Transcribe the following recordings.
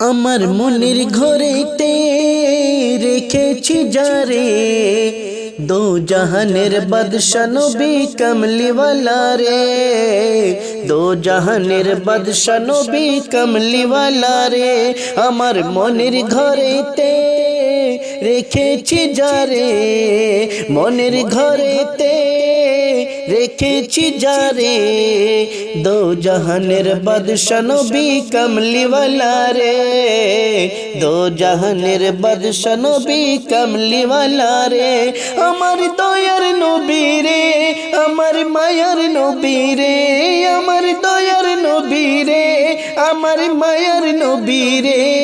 আমার মনের ঘরেতে রেখেছি যারে। দো জাহানের বাদশা নবী কমলিওয়ালা রে দো জাহানের বাদশা নবী কমলিওয়ালা রে আমার মনের ঘরেতে রেখেছি যারে। মনের ঘরেতে রেখেছি যারে, দো জাহানের বাদশা নবী কমলিওয়ালা রে। দো জাহানের বাদশা নবী কমলিওয়ালা রে। আমার দয়ার নবী রে, আমার মায়ার নবী রে। আমার দয়ার নবী রে, আমার মায়ার নবী রে।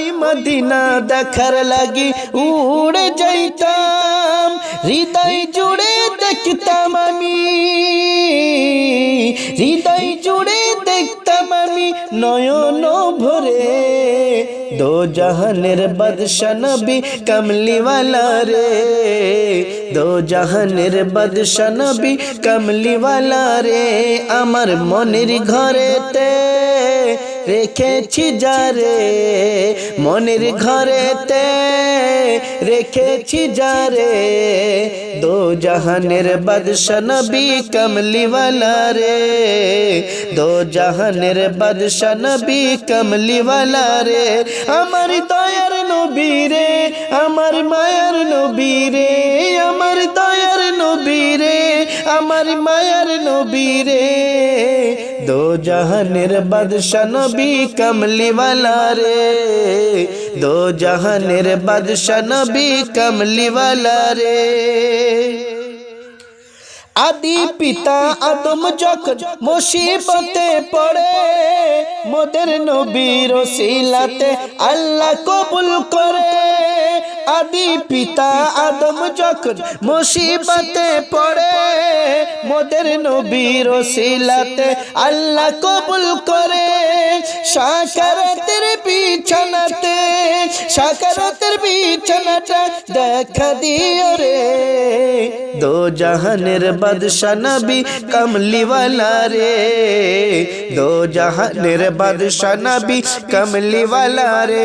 ওই মদিনা দেখার লাগি উড়ে যাইতাম, হৃদয় জুড়ে দেখতাম আমি। হৃদয় জুড়ে দেখতাম আমি নয়ন ভরে। দো জাহানের বাদশা নবী কমলিওয়ালা রে। দো জাহানের বাদশা নবী কমলিওয়ালা রে। আমার মনের ঘরেতে রেখেছি যারে মনের ঘরেতে রেখেছি যারে দো জাহানের বাদশা নবী কমলিওয়ালা রে, দো জাহানের বাদশা নবী কমলিওয়ালা রে। আমার দয়ার নবী রে, আমার মায়ার নবী রে, আমার দয়ার নবী রে আমার মায়ার নবী রে দো জাহানের বাদশা নবী কমলিওয়ালা রে দো জাহানের বাদশা নবী কমলিওয়ালা রে আদি পিতা আদম যখন মুসিবতে পড়ে, মোদের নবীর শিলাতে আল্লাহ কবুল করে। আদি পিতা আদম যখন মুসিবতে পড়ে, মোদের নবীর শিলাতে আল্লাহ কবুল করে। সাকারাতের বিছানাতে, সাকারাতের বিছানাটা দেখা দিও রে। দো জাহানের বাদশা নবী কমলিওয়ালা রে। দো জাহানের বাদশা নবী কমলিওয়ালা রে।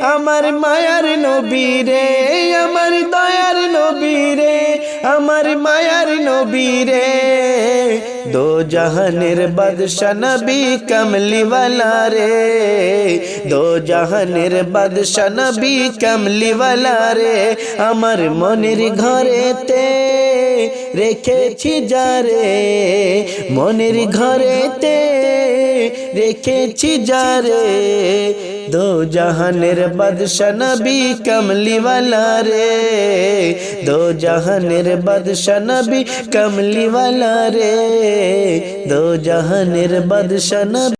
আমার মায়ার নবী রে, আমার দয়ার নবী রে, আমার মায়ার নবী রে। দো জাহানের বাদশা নবী কমলিওয়ালা রে, দো জাহানের বাদশা নবী কমলিওয়ালা রে, আমার মনের ঘরেতে রেখেছি যারে, মনের ঘরেতে রেখেছি যারে দো জাহানের বাদশা নবী কমলিওয়ালা রে দো জাহানের বাদশা নবী কমলিওয়ালা রে দো জাহানের বাদশা নবী